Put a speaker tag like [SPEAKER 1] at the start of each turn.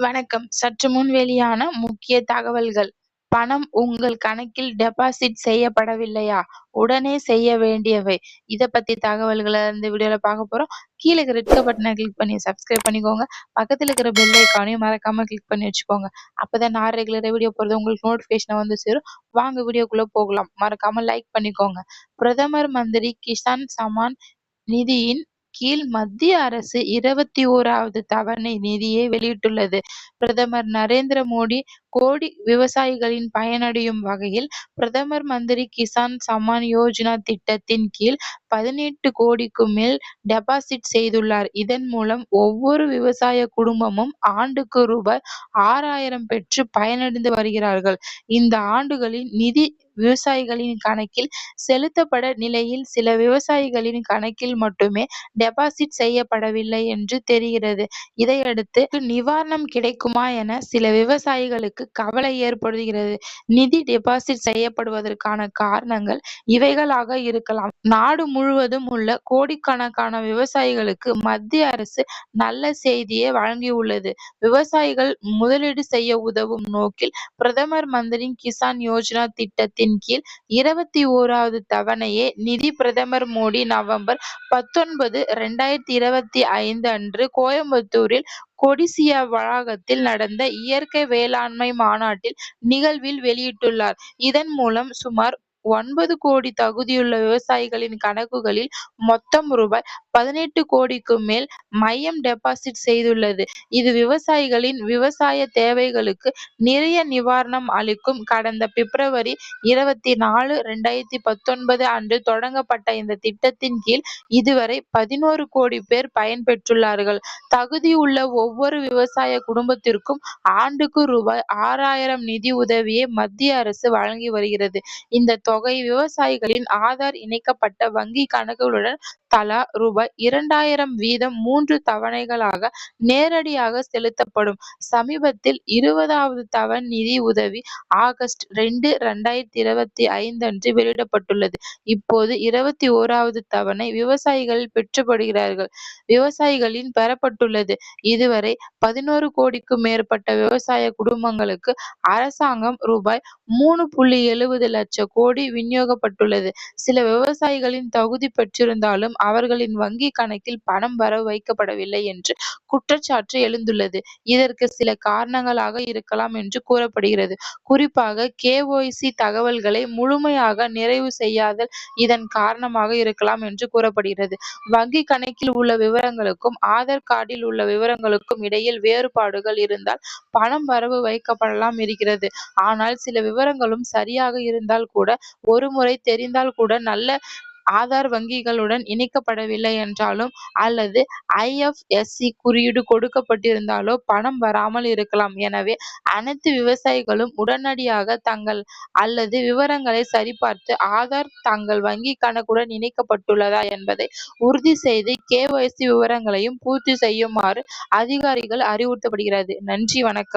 [SPEAKER 1] வணக்கம். சற்று முன் வெளியான முக்கிய தகவல்கள். பணம் உங்கள் கணக்கில் டெபாசிட் செய்யப்படவில்லையா? உடனே செய்ய வேண்டியவை. இதை பத்தி தகவல்களை இந்த வீடியோல பார்க்க போறோம். கீழே இருக்கிற ரெட் பட்டனை கிளிக் பண்ணி சப்ஸ்கிரைப் பண்ணிக்கோங்க. பக்கத்துல இருக்கிற பெல் ஐக்கானையும் மறக்காம கிளிக் பண்ணி வச்சுக்கோங்க. அப்பதான் நான் ரெகுலரா வீடியோ போறது உங்களுக்கு நோட்டிபிகேஷன் வந்து சேரும். வாங்க வீடியோக்குள்ள போகலாம். மறக்காம லைக் பண்ணிக்கோங்க. பிரதமர் மந்திரி கிசான் சமான் நிதியின் கீழ் மத்திய அரசு இருபத்தி ஓராவது தவணை நிதியை வெளியிட்டுள்ளது. பிரதமர் நரேந்திர மோடி கோடி விவசாயிகளின் பயனடையும் வகையில் பிரதமர் மந்திரி கிசான் சம்மான் யோஜனா திட்டத்தின் கீழ் பதினெட்டு கோடிக்கும் மேல் டெபாசிட் செய்துள்ளார். இதன் மூலம் ஒவ்வொரு விவசாய குடும்பமும் ஆண்டுக்கு ரூபாய் ஆறாயிரம் பெற்று பயனடைந்து வருகிறார்கள். இந்த ஆண்டுகளில் நிதி விவசாயிகளின் கணக்கில் செலுத்தப்பட நிலையில் சில விவசாயிகளின் கணக்கில் மட்டுமே டெபாசிட் செய்யப்படவில்லை என்று தெரிகிறது. இதையடுத்து நிவாரணம் கிடைக்குமா என சில விவசாயிகளுக்கு கவலை ஏற்படுகிறது. நிதி டெபாசிட் செய்யப்படுவதற்கான காரணங்கள் இவைகளாக இருக்கலாம். நாடு முழுவதும் உள்ள கோடிக்கணக்கான விவசாயிகளுக்கு மத்திய அரசு நல்ல செய்தியை வழங்கியுள்ளது. விவசாயிகள் முதலீடு செய்ய உதவும் நோக்கில் பிரதமர் மந்திரி கிசான் யோஜனா திட்டத்தில் திட்டத்தின் கீழ் இருபத்தி ஓராவது தவணையை நிதி பிரதமர் மோடி நவம்பர் பத்தொன்பது, இரண்டாயிரத்தி இருபத்தி ஐந்து அன்று கோயம்புத்தூரில் கொடிசியா வளாகத்தில் நடந்த இயற்கை வேளாண்மை மாநாட்டில் நிகழ்வில் வெளியிட்டுள்ளார். இதன் மூலம் சுமார் ஒன்பது கோடி தகுதியுள்ள விவசாயிகளின் கணக்குகளில் மொத்தம் ரூபாய் பதினெட்டு கோடிக்கும் மேல் மையம் டெபாசிட் செய்துள்ளது. இது விவசாயிகளின் விவசாய தேவைகளுக்கு நிறைய நிவாரணம் அளிக்கும். கடந்த பிப்ரவரி இருபத்தி நாலு, ரெண்டாயிரத்தி பத்தொன்பது அன்று தொடங்கப்பட்ட இந்த திட்டத்தின் கீழ் இதுவரை பதினோரு கோடி பேர் பயன்பெற்றுள்ளார்கள். தகுதியுள்ள ஒவ்வொரு விவசாய குடும்பத்திற்கும் ஆண்டுக்கு ரூபாய் ஆறாயிரம் நிதி உதவியை மத்திய அரசு வழங்கி வருகிறது. இந்த தொகை தொகை விவசாயிகளின் ஆதார் இணைக்கப்பட்ட வங்கி கணக்குகளுடன் தலா ரூபாய் இரண்டாயிரம் வீதம் மூன்று தவணைகளாக நேரடியாக செலுத்தப்படும். சமீபத்தில் இருபதாவது தவணை நிதி உதவி ஆகஸ்ட் ரெண்டு ரெண்டாயிரத்தி இருபத்தி ஐந்து அன்று வெளியிடப்பட்டுள்ளது. இப்போது இருபத்தி ஓராவது தவணை விவசாயிகள் பெற்றுப்படுகிறார்கள். விவசாயிகளின் பெறப்பட்டுள்ளது. இதுவரை பதினோரு கோடிக்கும் மேற்பட்ட விவசாய குடும்பங்களுக்கு அரசாங்கம் ரூபாய் மூணு புள்ளி எழுபது லட்சம் கோடி விநியோகப்பட்டுள்ளது சில விவசாயிகளின் தகுதி பெற்றிருந்தாலும் அவர்களின் வங்கி கணக்கில் பணம் வரவு வைக்கப்படவில்லை என்று குற்றச்சாட்டு எழுந்துள்ளது. இதற்கு சில காரணங்களாக இருக்கலாம் என்று கூறப்படுகிறது. குறிப்பாக கே. ஒய். சி தகவல்களை முழுமையாக நிறைவு செய்யாதல் இதன் காரணமாக இருக்கலாம் என்று கூறப்படுகிறது. வங்கி கணக்கில் உள்ள விவரங்களுக்கும் ஆதார் கார்டில் உள்ள விவரங்களுக்கும் இடையில் வேறுபாடுகள் இருந்தால் பணம் வரவு வைக்கப்படலாம் இருக்கிறது. ஆனால் சில விவரங்களும் சரியாக இருந்தால் கூட ஒரு முறை தெரிந்தால் கூட நல்ல ஆதார் வங்கிகளுடன் இணைக்கப்படவில்லை என்றாலும் அல்லது ஐஎஃப்எஸ்சி குறியீடு கொடுக்கப்பட்டிருந்தாலோ பணம் வராமல் இருக்கலாம். எனவே அனைத்து விவசாயிகளும் உடனடியாக தங்கள் அல்லது விவரங்களை சரிபார்த்து ஆதார் தங்கள் வங்கி கணக்குடன் இணைக்கப்பட்டுள்ளதா என்பதை உறுதி செய்து கே. விவரங்களையும் பூர்த்தி செய்யுமாறு அதிகாரிகள் அறிவுறுத்தப்படுகிறது. நன்றி வணக்கம்.